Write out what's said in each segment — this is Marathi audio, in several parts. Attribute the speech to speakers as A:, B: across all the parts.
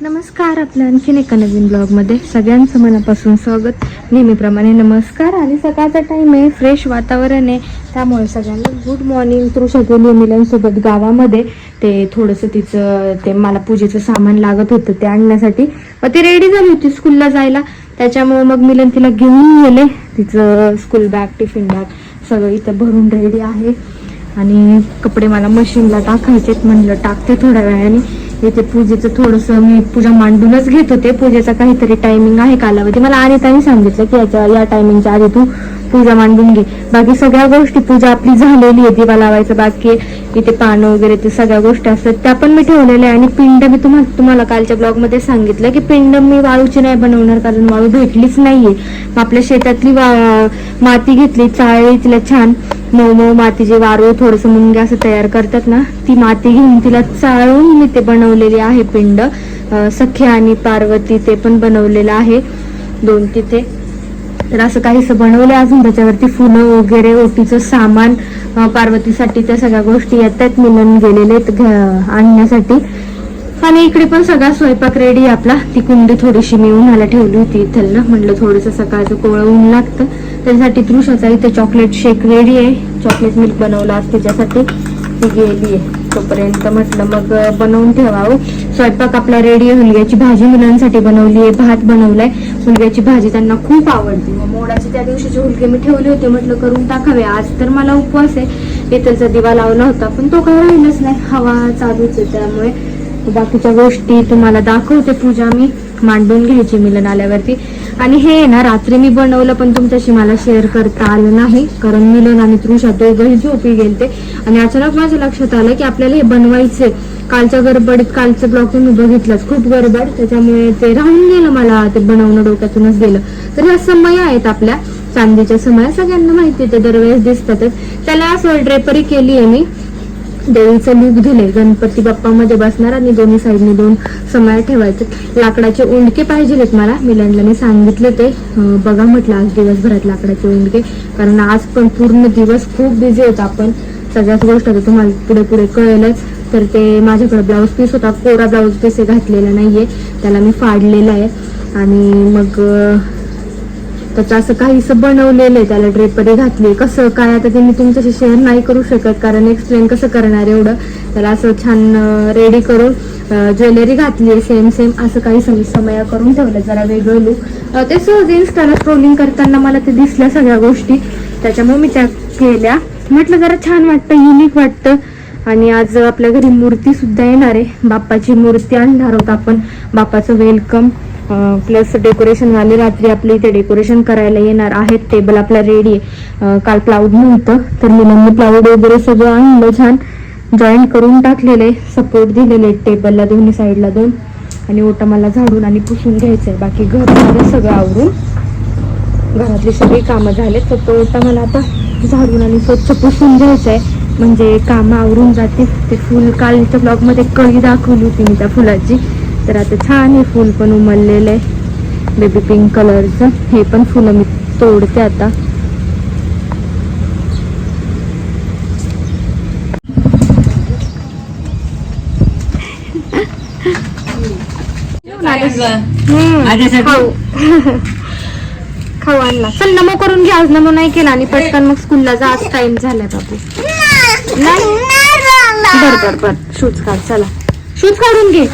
A: नमस्कार आपल्या आणखीन एका नवीन ब्लॉगमध्ये सगळ्यांचं मनापासून स्वागत. नेहमीप्रमाणे नमस्कार. आणि सकाळचा टाईम आहे फ्रेश वातावरण आहे. त्यामुळे सगळ्यांना गुड मॉर्निंग थ्रू गेली मिलनसोबत गावामध्ये. ते थोडंसं तिचं ते मला पूजेचं सामान लागत होतं ते आणण्यासाठी. मग ती रेडी झाली होती स्कूलला जायला. त्याच्यामुळे मग मिलन तिला घेऊन गेले तिचं स्कूल बॅग टिफिन बॅग सगळं इथं भरून रेडी आहे. आणि कपडे मला मशीनला टाकायचेत. म्हणलं टाकते थोड्या वेळाने. इथे पूजेचं थोडंसं मी पूजा मांडूनच घेत होते. पूजेचा काहीतरी टायमिंग आहे कालावधी. मला अनिताने सांगितलं की याच्या या टायमिंगच्या आधी तू पूजा मांडून घे. बाकी सगळ्या गोष्टी पूजा आपली झालेली आहे दिवा लावायचं बाकी आहे. इथे पानं वगैरे ते सगळ्या गोष्टी असतात. त्या पण मी ठेवलेल्या आहे आणि पिंड मी तुम्हाला तुम्हाला कालच्या ब्लॉगमध्ये सांगितलं की पिंड मी वाळूची नाही बनवणार कारण वाळू भेटलीच नाहीये. मग आपल्या शेतातली माती घेतली चाळली तिला छान. मऊ मऊ मातीचे वारू थोडस मुंग्या असं तयार करतात ना ती माती घेऊन तिला चाळून मी ते बनवलेली आहे पिंड. सख्या आणि पार्वती ते पण बनवलेलं आहे. दोन तिथे. तर असं काहीसं बनवलं अजून त्याच्यावरती फुलं वगैरे ओटीचं सामान पार्वतीसाठी त्या सगळ्या गोष्टी येतात मिलन गेलेले आहेत घ- आणण्यासाठी. आणि इकडे पण सगळा स्वयंपाक रेडी आहे आपला. ती कुंडी थोडीशी मी उन्हाला ठेवली होती इथलं ना म्हणलं थोडंसं सकाळचं कोवळं ऊन लागतं. त्याच्यासाठी तृषाचा इथे चॉकलेट शेक रेडी आहे. चॉकलेट मिल्क बनवला आज ती गेली आहे. तोपर्यंत म्हटलं मग बनवून ठेवावं. स्वयंपाक आपला रेडी आहे. मुलग्याची भाजी मुलांसाठी बनवली आहे. भात बनवलाय. मुलग्याची भाजी त्यांना खूप आवडते. मग मोडाचे त्या दिवशीचे हुलके मी ठेवले होते. म्हटलं करून टाकावे. आज तर मला उपवास आहे. इथलचा दिवा लावला होता. पण तो काही राहिलाच नाही. हवा चालूच आहे. त्यामुळे बाकीच्या गोष्टी तुम्हाला दाखवते पूजा मी. मांडून घ्यायची मिलन आल्यावरती. आणि हे ना रात्री मी बनवलं पण तुमच्याशी मला शेअर करता आलं नाही. कारण मिलन आणि तृषा दोघंही झोपी गेलते. आणि अचानक माझ्या लक्षात आलं की आपल्याला हे बनवायचे कालच्या गडबडीत कालचं ब्लॉग तुम्ही बघितलंच. खूप गडबड त्याच्यामुळे ते राहून गेलं मला ते बनवणं डोक्यातूनच गेलं. तर ह्या समय आहेत आपल्या चांदीच्या समया. सगळ्यांना माहिती ते दरवेळेस दिसतातच. त्याला असं ड्रेपरी केली आहे मी. देवीचं लूक दिले गणपती बाप्पा मध्ये बसणार आणि दोन्ही साईडने दोन समय ठेवायचे. लाकडाचे उंडके पाहिजेत मला. मिलंडला मी सांगितले ते. बघा म्हटलं आज दिवसभरात लाकडाचे उंडके. कारण आज पण पूर्ण दिवस खूप बिझी होता आपण. सगळ्याच गोष्ट तुम्हाला पुढे पुढे कळेलच. तर ते माझ्याकडे ब्लाऊज पीस होता. कोरा ब्लाऊज पीस घातलेला नाहीये. त्याला मी फाडलेला आहे. आणि मग त्याचं असं काहीसं बनवलेलं आहे. त्याला ड्रेपरी घातली. कसं काय आता ते मी तुमच्याशी शेअर नाही करू शकत. कारण एक्सप्लेन कसं करणार एवढं? त्याला असं छान रेडी करून ज्वेलरी घातली आहे. सेम सेम असं काही समया करून ठेवलं. जरा वेगळं लुक ते सहज इन्स्टाला स्ट्रोलिंग करताना मला ते दिसल्या सगळ्या गोष्टी. त्याच्यामुळे मी त्या केल्या. म्हटलं जरा छान वाटतं युनिक वाटतं. आणि आज आपल्या घरी मूर्ती सुद्धा येणार आहे. बाप्पाची मूर्ती आणणार आहोत आपण. बाप्पाचं वेलकम प्लस डेकोरेशन वाले रात्री आपल्या इथे डेकोरेशन करायला येणार आहेत. टेबल आपला रेडी आहे. काल प्लाऊड नव्हतं तर मुलांनी प्लाऊड वगैरे सगळं आणलं छान. जॉईन करून टाकलेले सपोर्ट दिलेले टेबलला दोन्ही साईडला दोन. आणि ओटा मला झाडून आणि पुसून घ्यायचं आहे बाकी घर सगळं आवरून. घरातली सगळी कामं झालेत. फक्त ओटा मला आता झाडून आणि स्वच्छ पुसून घ्यायचं आहे म्हणजे कामं आवरून जातील. ते फुल कालच्या ब्लॉगमध्ये कळी दाखवली होती मी त्या फुलाची. तर आता छान हे फुल पण उमललेलं आहे. बेबी पिंक कलरचं हे पण फुलं मी तोडते आता. खाऊ. आणला. चल नमो करून घ्या आज नमो नाही केला आणि पटकन मग स्कूलला जा. आज टाइम झालाय बाबू नाही. बर बर बर. शूज काढ चला. शूज काढून घे.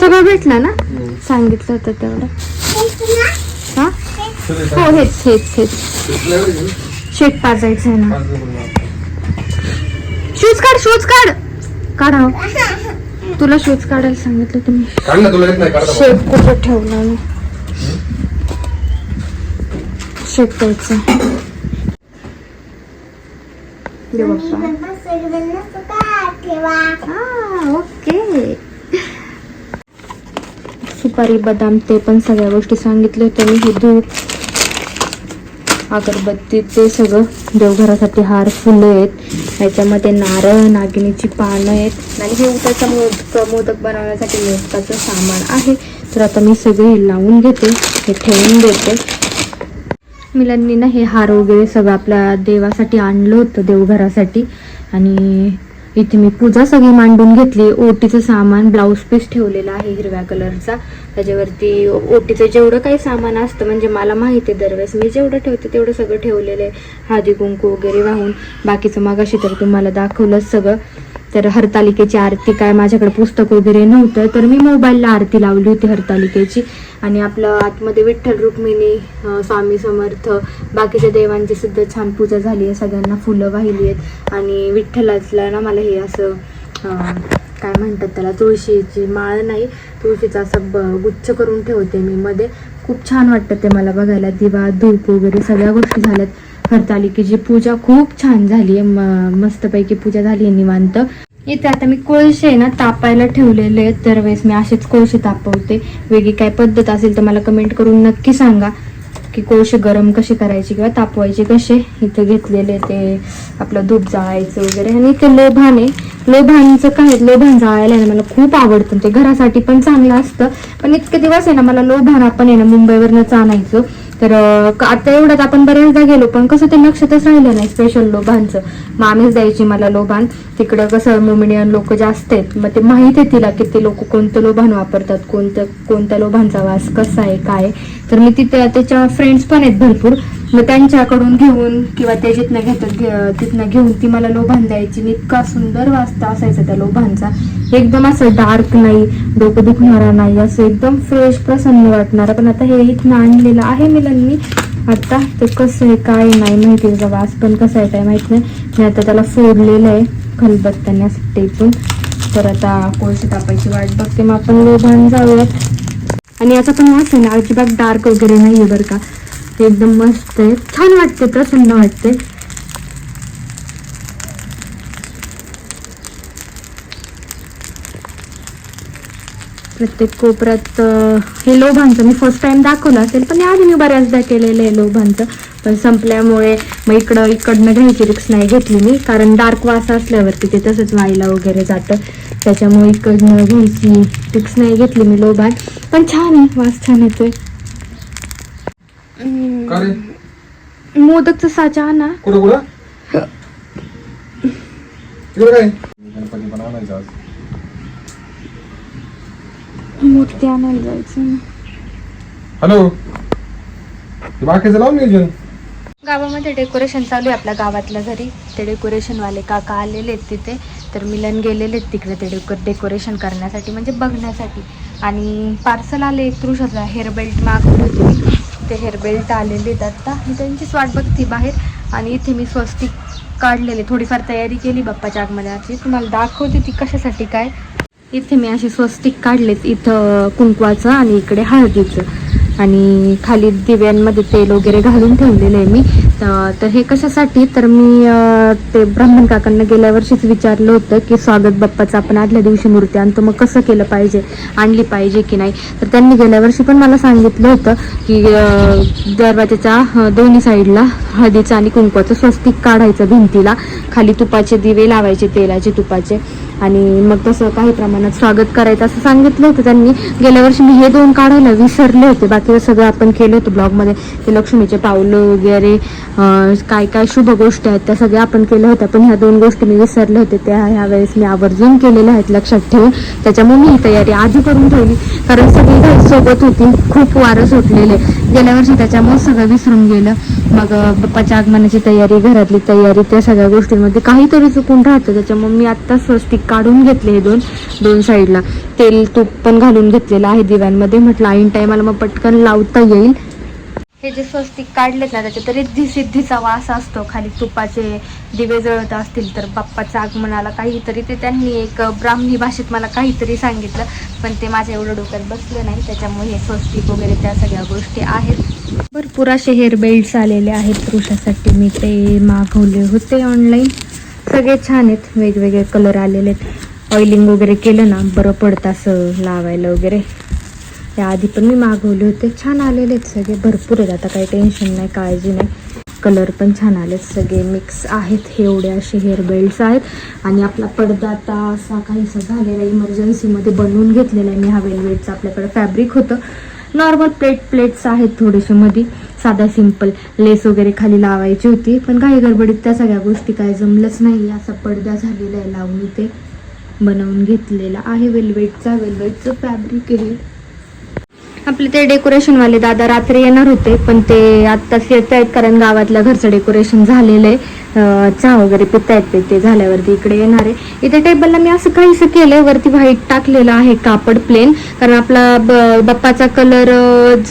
A: सगळं भेटलं ना? सांगितलं होतं तेवढं. हा? हो हेच हेच हेच. शेट पाजायचं आहे ना. शूज काढ शूज काढ. काढा हो. तुला शूज काढायला सांगितलं तुम्ही. शेप कुठं ठेवला शेप द्यायचं. बाप्पा हा, ओके. सुपारी बदाम ते पण सगळ्या गोष्टी सांगितल्या होत्या मी. हे धूप अगरबत्ती ते सगळं देवघरासाठी हार फुलं आहेत. याच्यामध्ये नारळ नागिनीची पानं आहेत. आणि हे उताचा मोदक मोदक बनवण्यासाठी मोदकाचं सामान आहे. तर आता मी सगळे हे लावून घेते हे ठेवून देते. मिलांनी ना हे हार वगैरे सगळं आपल्या देवासाठी आणलं होतं देवघरासाठी. आणि इथे मी पूजा सगळी मांडून घेतली. ओटीचं सामान ब्लाऊज पीस ठेवलेला आहे हिरव्या कलरचा त्याच्यावरती ओटीचं जेवढं काही सामान असतं म्हणजे मला माहिती आहे दरवेळेस मी जेवढं ठेवते तेवढं सगळं ठेवलेलं आहे. हळदी कुंकू वगैरे वाहून. बाकीचं मागाशी तर तुम्हाला दाखवलंच सगळं. तर हरतालिकेची आरती काय माझ्याकडे पुस्तक वगैरे नव्हतं तर मी मोबाईलला आरती लावली होती हरतालिकेची. आणि आपलं आतमध्ये विठ्ठल रुक्मिणी स्वामी समर्थ बाकीच्या देवांची सुद्धा छान पूजा झाली आहे सगळ्यांना फुलं वाहिली आहेत. आणि विठ्ठलाचला ना मला हे असं काय म्हणतात त्याला तुळशीची माळ नाही तुळशीचा असं ब गुच्छ करून ठेवते मी मध्ये. खूप छान वाटतं ते मला बघायला दिवा धूप वगैरे सगळ्या गोष्टी झाल्यात. हरतालिकेची पूजा खूप छान झाली आहे. मस्तपैकी पूजा झाली आहे निवांत. इथे आता मी कोळशे आहे ना तापायला ठेवलेले आहेत. दरवेळेस मी असेच कोळशे तापवते. वेगळी काय पद्धत असेल तर मला कमेंट करून नक्की सांगा की कोळशे गरम कसे करायचे किंवा तापवायचे कसे? इथे घेतलेले ते आपलं धूप जाळायचं वगैरे. आणि इथे लोभान आहे लोभानचं काय लोभान जाळायला आहे ना मला खूप आवडतं. ते घरासाठी पण चांगलं असतं. पण इतके दिवस आहे ना मला लोभान आपण आहे ना मुंबईवरनंच आणायचं तर आता एवढ्यात आपण बऱ्याचदा गेलो पण कसं ते लक्षातच राहिलं नाही स्पेशल लोभांचं. मग आम्हीच द्यायची मला लोभान तिकडं कसं मोमिनियन लोक जास्त आहेत मग ते माहीत आहे तिला की ते लोक कोणतं लोभान वापरतात कोणतं कोणत्या लोभांचा वास कसा आहे काय तर मी तिथे त्याच्या फ्रेंड्स पण आहेत भरपूर. मग त्यांच्याकडून घेऊन किंवा ते जिथनं घेतात घे- तिथनं घेऊन ती मला लोभान द्यायची. इतका सुंदर वाजता असायचा त्या लोभांचा. एकदम असं डार्क नाही डोकं दुखणारा नाही असं एकदम फ्रेश प्रसन्न वाटणारा. पण आता हे इथनं आणलेलं आहे मिलननी आता ते कसं आहे काय नाही माहिती त्याचा वास पण कसा आहे काय माहीत नाही. मी आता त्याला फोडलेलं आहे खलबत्त्याने असं टेपून तर आता कोळसे तापायची वाट बघते. मग आपण लोभान जाऊयात. आणि याचा पण वास आहे ना अजिबात डार्क वगैरे नाही आहे बरं का. ते एकदम मस्त आहे. छान वाटते प्रसन्न वाटते. प्रत्येक कोपऱ्यात हे लोभांचं मी फर्स्ट टाइम दाखवलं असेल पण याआधी मी बऱ्याचदा केलेलं आहे लोभांचं. पण संपल्यामुळे मग इकडं इकडनं घ्यायची रिक्स नाही घेतली मी कारण डार्क वास असल्यावरती ते तसंच व्हायला वगैरे जातं. त्याच्यामुळे इकडनं घ्यायची रिक्स नाही घेतली मी लोभान पण छान आहे वास छान येतोय.
B: का रे?
A: मोदकचं साचा ना.
B: कुठं कुठं? तिकडे काय? गणपती आज
A: मूर्ती आणायला जायचं
B: हॅलो? ते बाकीचं लावून नियोजन
A: गावामध्ये डेकोरेशन चालू आहे आपल्या गावातल्या घरी ते डेकोरेशनवाले काका आलेले आहेत तिथे. तर मिलन गेलेले आहेत तिकडे ते डेको डेकोरेशन करण्यासाठी म्हणजे बघण्यासाठी. आणि पार्सल आले एक तृषाचा हेअर बेल्ट मागवली होती ते हेअर बेल्ट आलेले आहेत आता. मी त्यांचीच वाट बघते बाहेर. आणि इथे मी स्वस्तिक काढलेले थोडीफार तयारी केली बाप्पाच्या आगमनाची. तुम्हाला दाखवते ती कशासाठी काय. इथे मी असे स्वस्तिक काढलेत इथं कुंकवाचं आणि इकडे हळदीचं. आणि खाली दिव्यांमध्ये तेल वगैरे घालून ठेवलेलं आहे मी. तर हे कशासाठी? तर मी ते ब्राह्मण काकांना गेल्या वर्षीच विचारलं होतं की स्वागत बाप्पाचं आपण आदल्या दिवशी मूर्ती आणतो मग कसं केलं पाहिजे? आणली पाहिजे की नाही? तर त्यांनी गेल्या वर्षी पण मला सांगितलं होतं की दरवाजाच्या दोन्ही साईडला हळदीचं आणि कुंकवाचं स्वस्तिक काढायचं भिंतीला. खाली तुपाचे दिवे लावायचे तेलाचे तुपाचे. आणि मग तसं काही प्रमाणात स्वागत करायचं असं सांगितलं होतं त्यांनी. गेल्या वर्षी मी हे दोन काढायला विसरले होते. बाकी सगळं आपण केलं होतं ब्लॉगमध्ये. ते लक्ष्मीचे पावलं वगैरे काय काय शुभ गोष्टी आहेत त्या सगळ्या आपण केल्या होत्या. पण ह्या दोन गोष्टी मी विसरले होते. त्या ह्यावेळेस मी आवर्जून केलेल्या आहेत लक्षात ठेवून. त्याच्यामुळे मी ही तयारी आधी करून ठेवली. कारण सगळी घरी सोबत होती. खूप वारं सुटलेले. गेल्या वर्षी त्याच्यामुळे सगळं विसरून गेलं. मग बाप्पाच्या आगमनाची तयारी घरातली तयारी त्या सगळ्या गोष्टींमध्ये काहीतरी चुकून राहतं. त्याच्यामुळे मी आत्ता स्वस्तिक काढून घेतले हे दोन दोन साईडला. तेल तूप पण घालून घेतलेलं आहे दिव्यांमध्ये. म्हटलं ऐन टायमाला मग पटकन लावता येईल. हे जे स्वस्तिक काढलेत ना त्याच्यात रिद्धी सिद्धीचा वास असतो. खाली तुपाचे दिवे जळत असतील तर बाप्पाचं आगमनाला काहीतरी ते त्यांनी एक ब्राह्मणी भाषेत मला काहीतरी सांगितलं पण ते माझ्या एवढं डोक्यात बसलं नाही. त्याच्यामुळे हे स्वस्तिक वगैरे त्या सगळ्या गोष्टी आहेत. भरपूर असे हेअर बेल्ट्स आलेले आहेत पुरुषासाठी. मी ते मागवले होते ऑनलाईन सगळे छान आहेत. वेगवेगळे कलर आलेले आहेत. ऑइलिंग वगैरे केलं ना बरं पडतं असं लावायला वगैरे. त्याआधी पण मी मागवले होते. छान आलेले आहेत सगळे. भरपूर आहेत. आता काही टेन्शन नाही काळजी नाही. कलर पण छान आलेत सगळे. मिक्स आहेत. हे एवढे असे हेअर बेल्ट्स आहेत. आणि आपला पडदा आता असा काहीसा झालेला इमर्जन्सीमध्ये बनवून घेतलेला आहे. मी हा वेलवेटचा आपल्याकडे फॅब्रिक होतं. नॉर्मल प्लेट प्लेट्स आहेत थोडेसे मध्ये. साधा सिंपल लेस वगैरे खाली लावायची होती. पण काही गडबडीत त्या सगळ्या गोष्टी काय जमलंच नाही. असा पडदा झालेला आहे. लावून इथे बनवून घेतलेला आहे. वेलवेटचा वेल्वेटचं फॅब्रिक आहे. आपले ते डेकोरेशन वाले दादा रात्री येणार होते पण ते आत्ताच येत आहेत कारण गावातल्या घरचं डेकोरेशन झालेलं आहे. चहा वगैरे पित आहेत ते झाल्यावरती इकडे येणार आहे. इथे टेबलला मी असं काहीसं केलंय वरती व्हाईट टाकलेलं आहे कापड प्लेन कारण आपला बप्पाचा बाप्पाचा कलर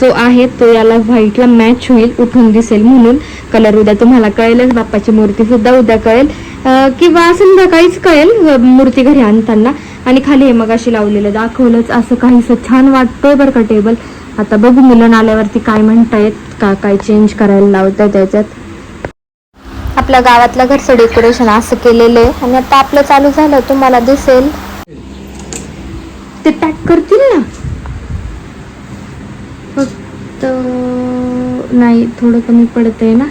A: जो आहे तो याला व्हाईटला मॅच होईल उठून दिसेल म्हणून. कलर उद्या तुम्हाला कळेलच बाप्पाची मूर्ती सुद्धा उद्या कळेल. किंवा संध्याकाळीच कळेल मूर्ती घरी आणताना. आणि खाली हे मग अशी लावलेलं दाखवलंच असं काहीसं छान वाटतंय बरं का टेबल. आता बघू मिलन आल्यावरती काय म्हणतायत का काय चेंज करायला लावताय त्याच्यात. आपल्या गावातल्या घरचं डेकोरेशन असं केलेलं आहे. आणि आता आपलं चालू झालं तुम्हाला दिसेल. ते पॅक करतील ना? फक्त नाही थोडं कमी पडतंय ना?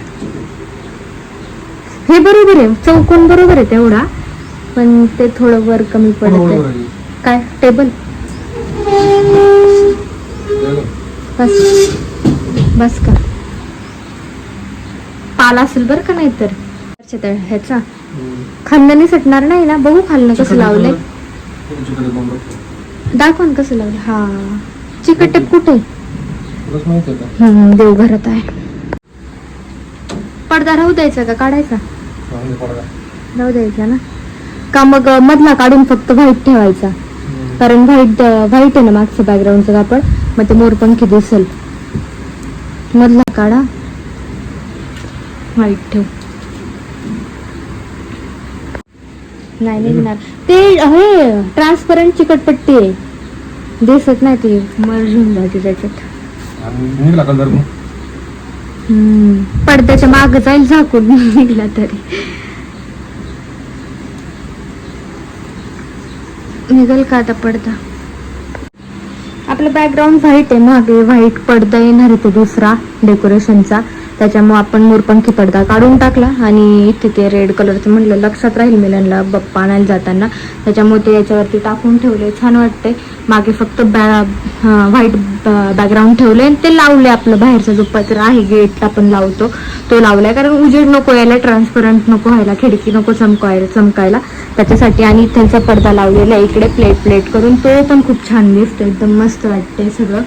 A: हे बरोबर आहे. चौकोन बरोबर आहे तेवढा. पण ते थोडं वर कमी पडतंय. काय? टेबल. बस. बस का पाला असेल बरं का नाहीतर? अच्छा, तर ह्याचा. नाही सटणार नाही ना? बघू खाल्लं कसं लावलंय. दाखव ना कसं लावलं हा. चिकट टेप कुठे? देवघरात आहे. पडदा राहू द्यायचा का? काढायचा? राहू द्यायचा ना. का मग मधला काढून फक्त व्हाईट ठेवायचा. कारण व्हाईट व्हाईट आहे ना मागचं बॅकग्राऊंडचं कापड. मग ते मोरपंखी दिसेल. मधला काढा. व्हाईट ठेव. नाही निघणार. ते हे ट्रान्सपरंट चिकटपट्टी आहे. दिसत नाही ती. मर्ज होऊन जाते त्याच्यात. पडद्याच्या माग जाईल झाकून. निघला तरी. निघल का आता पडदा? आपलं बॅकग्राऊंड व्हाईट आहे मागे व्हाईट पडदा येणार आहे तो दुसरा डेकोरेशनचा त्याच्यामुळे आपण मोरपंखी पडदा काढून टाकला आणि तिथे रेड कलरचं म्हटलं लक्षात राहील मिलनला बप्पा आणायला जाताना. त्याच्यामुळे ते याच्यावरती टाकून ठेवले. छान वाटते मागे फक्त बॅ व्हाईट बॅकग्राऊंड ठेवले आणि ते लावले आपलं. बाहेरचा जो पत्र आहे गेटला आपण लावतो. तो लावलाय कारण उजेड नको यायला ट्रान्सपरंट नको व्हायला खिडकी नको चमकायला चमकायला. त्याच्यासाठी आणि त्यांचा पडदा लावलेला आहे. इकडे प्लेट प्लेट करून तो पण खूप छान दिसतो एकदम मस्त वाटते सगळं.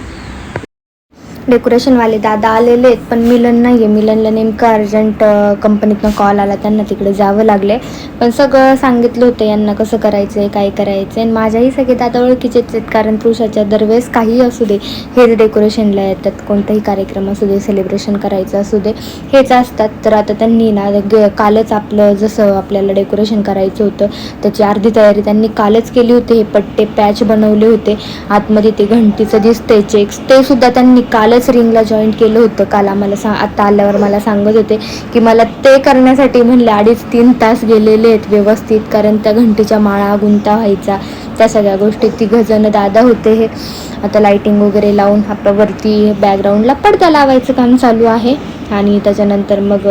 A: डेकोरेशनवाले दादा आलेले आहेत पण मिलन नाही आहे मिलनला नेमकं अर्जंट कंपनीतनं कॉल आला त्यांना तिकडे जावं लागले. पण सगळं सांगितलं होतं यांना कसं करायचं आहे काय करायचं आणि माझ्याही सगळे दादा ओळखीचेच आहेत कारण पुरुषाच्या दरवेळेस काही असू दे हेच डेकोरेशनला येतात. कोणताही कार्यक्रम असू दे सेलिब्रेशन करायचं असू दे हेच असतात. तर आता त्यांनी ना ग- कालच आपलं जसं आपल्याला डेकोरेशन करायचं होतं त्याची अर्धी तयारी त्यांनी कालच केली होती. हे पट्टे पॅच बनवले होते. आतमध्ये ते घंटीचं दिसते चेक्स ते सुद्धा त्यांनी कालच रिंगला जॉईन केलं होतं. काल आम्हाला सा आता आल्यावर मला सांगत होते की मला ते करण्यासाठी म्हणले अडीच तीन तास गेलेले आहेत व्यवस्थित कारण त्या घंटीच्या माळा गुंता व्हायचा. त्या सगळ्या गोष्टी तिघंजणं दादा होते हे. आता लाइटिंग वगैरे लावून आपलं वरती बॅकग्राऊंडला पडदा लावायचं काम चालू आहे. आणि त्याच्यानंतर मग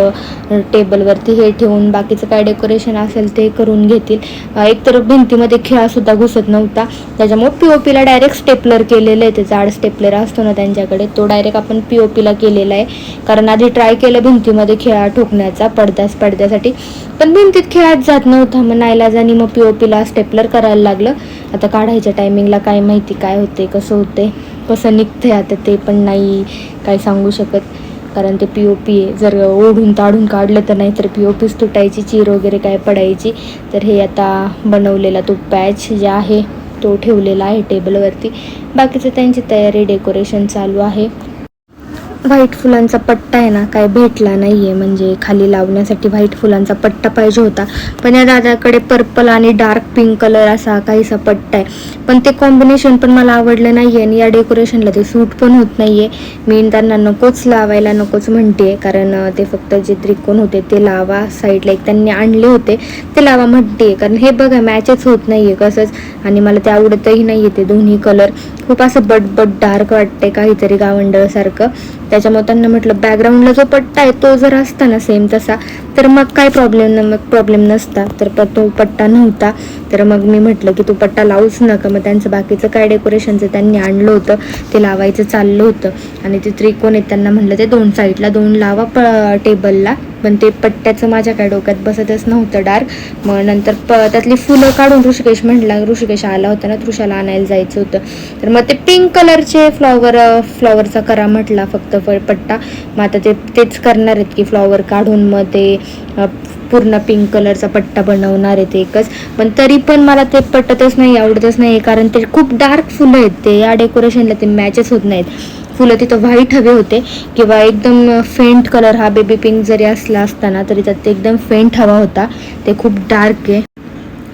A: टेबलवरती हे ठेवून बाकीचं काय डेकोरेशन असेल ते करून घेतील. एकतर भिंतीमध्ये खिळासुद्धा घुसत नव्हता. त्याच्यामुळे पी ओ पीला डायरेक्ट स्टेपलर केलेलं आहे. ते जाड स्टेपलर असतो ना त्यांच्याकडे तो डायरेक्ट आपण पी ओ पीला केलेला आहे. कारण आधी ट्राय केलं भिंतीमध्ये खिळा ठोकण्याचा पडद्यास पडद्यासाठी पण भिंतीत खिळाच जात नव्हता. मग नाईलाजानी मग पी ओ पीला स्टेपलर करायला लागलं. आता काढायच्या टायमिंगला काय माहिती काय होते कसं होते कसं निघते आता ते पण नाही काय सांगू शकत. कारण ते पी ओ पी आहे. जर ओढून ताढून काढलं तर नाही तर पी ओ पीच तुटायची चीर वगैरे काय पडायची. तर हे आता बनवलेला तो पॅच जे आहे तो ठेवलेला आहे टेबलवरती बाकीचं त्यांची तयारी डेकोरेशन चालू आहे. व्हाईट फुलांचा पट्टा आहे ना काय भेटला नाही आहे म्हणजे खाली लावण्यासाठी व्हाईट फुलांचा पट्टा पाहिजे होता. पण या दादाकडे पर्पल आणि डार्क पिंक कलर असा काहीसा पट्टा आहे. पण ते कॉम्बिनेशन पण मला आवडलं नाही आहे आणि या डेकोरेशनला ते सूट पण होत नाही आहे मी त्यांना नकोच लावायला नकोच म्हणते कारण ते फक्त जे त्रिकोण होते ते लावा साईडला एक त्यांनी आणले होते ते लावा म्हणते कारण हे बघा मॅचच होत नाही आहे कसंच. आणि मला ते आवडतही आहे ते दोन्ही कलर. खूप असं बटबट डार्क वाटते काहीतरी गावंडळसारखं त्याच्यामुळे त्यांना म्हटलं बॅकग्राऊंडला जो पट्टा आहे तो जर असता ना सेम तसा तर मग काय प्रॉब्लेम न मग प्रॉब्लेम नसता. तर प तो पट्टा नव्हता. तर मग मी म्हटलं की तू पट्टा लावूच नका. मग त्यांचं बाकीचं काय डेकोरेशनचं त्यांनी आणलं होतं. ते लावायचं चाललं होतं. आणि ते त्रिकोण आहेत त्यांना म्हटलं ते दोन साईडला दोन लावा प टेबलला पण ते पट्ट्याचं माझ्या काय डोक्यात बसतच नव्हतं डार्क. मग नंतर प त्यातली फुलं काढून ऋषिकेश म्हटला ऋषिकेश आला होता ना तृषाला आणायला जायचं होतं. तर मग ते पिंक कलरचे फ्लॉवर फ्लॉवरचा करा म्हटला फक्त पट्टा. मग आता ते तेच करणार आहेत की फ्लॉवर काढून मग ते पूर्ण पिंक कलरचा पट्टा बनवणार आहेत एकच. पण तरी पण मला ते पटतच नाही आवडतच नाही कारण ते खूप डार्क फुलं आहेत. ते या डेकोरेशनला ते मॅचच होत नाहीत. फुलं तिथं व्हाईट हवे होते किंवा एकदम फेंट कलर हा बेबी पिंक जरी असला असताना तरी त्यात ते एकदम फेंट हवा होता. ते खूप डार्क आहे.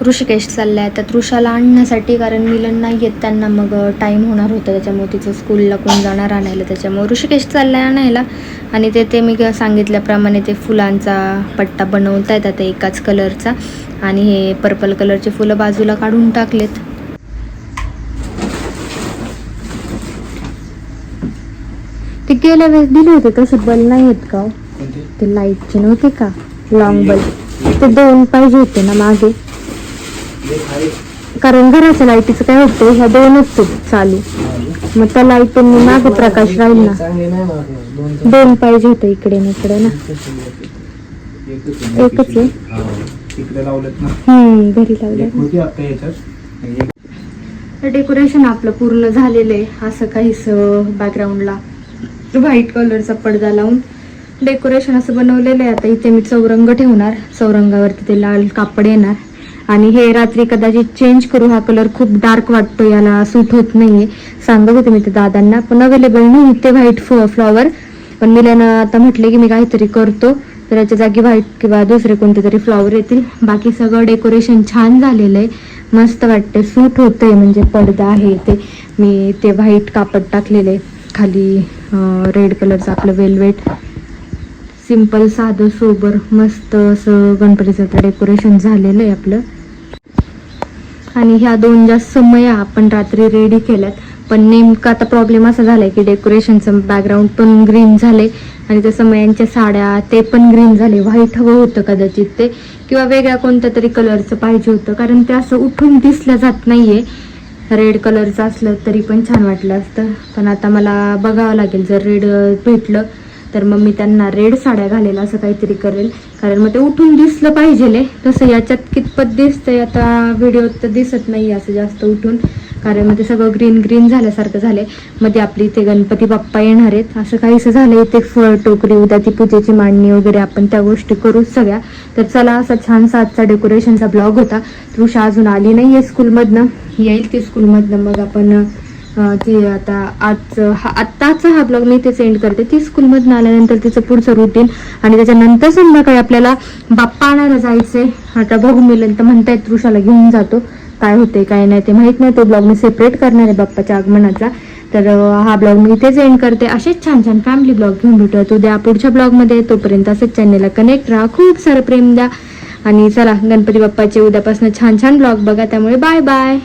A: ऋषिकेश चालला आहे आता ऋषाला आणण्यासाठी कारण मिलन नाही येत त्यांना मग टाईम होणार होता. त्याच्यामुळे तिचं स्कूलला कोण जाणार आणायला. त्याच्यामुळे ऋषिकेश आहे आणायला. आणि ते ते मी सांगितल्याप्रमाणे ते फुलांचा पट्टा बनवतायत आता एकाच कलरचा आणि हे पर्पल कलरचे फुलं बाजूला काढून टाकलेत ते गेल्या वेळेस दिले होते तसे बल्ब नाही आहेत का हो? ते लाईटचे नव्हते का? लॉंग बल्ब ते दोन पाहिजे होते ना मागे. कारण घराच्या लाईटीचं काय होतं ह्या दोनच चालू. मग त्या लाईटींनी मागे प्रकाश राहील ना.
C: दोन
A: पाहिजे होते इकडे ना इकडे ना.
C: एकच
A: आहे हम्म घरी लावलं डेकोरेशन आपलं पूर्ण झालेलं आहे असं काहीच बॅकग्राऊंडला व्हाईट कलरचा पडदा लावून डेकोरेशन असं बनवलेलं आहे. आता इथे मी चौरंग ठेवणार. चौरंगावरती ते लाल कापड येणार. आणि हे रात्री कदाचित चेंज करू. हा कलर खूप डार्क वाटतो. याला सूट होत नाहीये. सांगत होते मी ते दादांना. पण अवेलेबल नाही. ते व्हाईट फ्लॉवर पण मी आता म्हटले की मी काहीतरी करतो. तर याच्या जागी व्हाईट किंवा दुसरे कोणते तरी फ्लॉवर येतील. बाकी सगळं डेकोरेशन छान झालेलं आहे. मस्त वाटते सूट होतंय. म्हणजे पडदा आहे ते मी ते व्हाईट कापड टाकलेले खाली रेड कलरचं आपलं वेलवेट सिंपल साधं सोबर मस्त असं गणपतीचं डेकोरेशन झालेलं आहे आपलं. आणि ह्या दोन ज्या समया आपण रात्री रेडी केल्यात पण नेमका आता प्रॉब्लेम असा झालाय की डेकोरेशनचं बॅकग्राऊंड पण ग्रीन झाले आणि त्या समयांच्या साड्या ते पण ग्रीन झाले. व्हाईट हवं होतं कदाचित ते. किंवा वेगळ्या कोणत्या तरी कलरचं पाहिजे होतं. कारण ते असं उठून दिसलं जात नाहीये. रेड कलरचं असलं तरी पण छान वाटलं असतं. पण आता मला बघावं लागेल जर रेड भेटलं. तर मग मी त्यांना रेड साड्या घालेल असं काहीतरी करेल. कारण मग ते उठून दिसलं पाहिजे तसं याच्यात कितपत दिसतंय आता व्हिडिओत तर दिसत नाही असं जास्त उठून. कारण मग ते सगळं ग्रीन ग्रीन झाल्यासारखं झालंय. मग ते आपली इथे गणपती बाप्पा येणार आहेत. असं काहीसं झालं इथे फळ टोकरी उद्या ती पूजेची मांडणी वगैरे आपण त्या गोष्टी करूच सगळ्या. तर चला असा छानसा आजचा डेकोरेशनचा ब्लॉग होता. तृषा अजून आली नाही आहे स्कूलमधनं येईल ती स्कूलमधनं मग आपण ती आता आज हा आत्ताचा हा ब्लॉग मी ते सेंड करते. ती स्कूलमधून आल्यानंतर तिचं पुढचं रुटीन आणि त्याच्यानंतर संध्याकाळी आपल्याला बाप्पा आणायला जायचंय. आता बघू मिळेल तर म्हणतायत तृषाला घेऊन जातो. काय होते काय नाही ते माहीत नाही. तो ब्लॉग मी सेपरेट करणार आहे बाप्पाच्या आगमनाचा. तर हा ब्लॉग मी इथेच एंड करते. असेच छान छान फॅमिली ब्लॉग घेऊन भेटूयात. उद्या पुढच्या ब्लॉगमध्ये तोपर्यंत असंच चॅनेलला कनेक्ट राहा. खूप सारं प्रेम द्या. आणि चला गणपती बाप्पाचे उद्यापासून छान छान ब्लॉग बघा. त्यामुळे बाय बाय